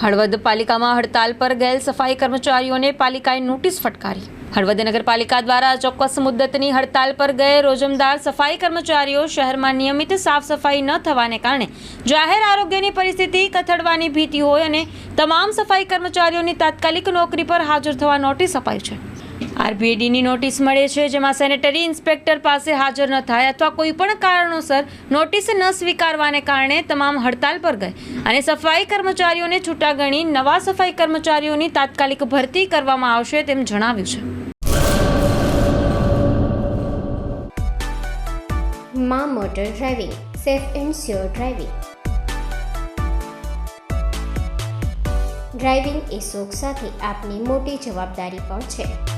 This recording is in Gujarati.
હળવદ પાલિકામાં હડતાલ પર ગયેલ સફાઈ કર્મચારીઓને પાલિકાએ નોટિસ ફટકારી. હળવદ નગરપાલિકા દ્વારા ચોક્કસ મુદ્દતની હડતાલ પર ગયે રોજમદાર સફાઈ કર્મચારીઓ શહેરમાં નિયમિત સાફ સફાઈ ન થવાને કારણે જાહેર આરોગ્યની પરિસ્થિતિ કથળવાની ભીતિ હોય અને તમામ સફાઈ કર્મચારીઓની તાત્કાલિક નોકરી પર હાજર થવા નોટિસ અપાઈ છે. આરબીએડીની નોટિસ મળે છે, જેમાં સેનેટરી ઇન્સ્પેક્ટર પાસે હાજર ન થાય અથવા કોઈ પણ કારણોસર નોટિસ ન સ્વીકારવાને કારણે તમામ હડતાલ પર ગઈ. અને સફાઈ કર્મચારીઓને છૂટા ગણી નવા સફાઈ કર્મચારીઓની તાત્કાલિક ભરતી કરવામાં આવશે તેમ જણાવ્યું છે. Maa motor driving, safe and sure driving. Driving એ શોખ સાથે આપની મોટી જવાબદારી પણ છે.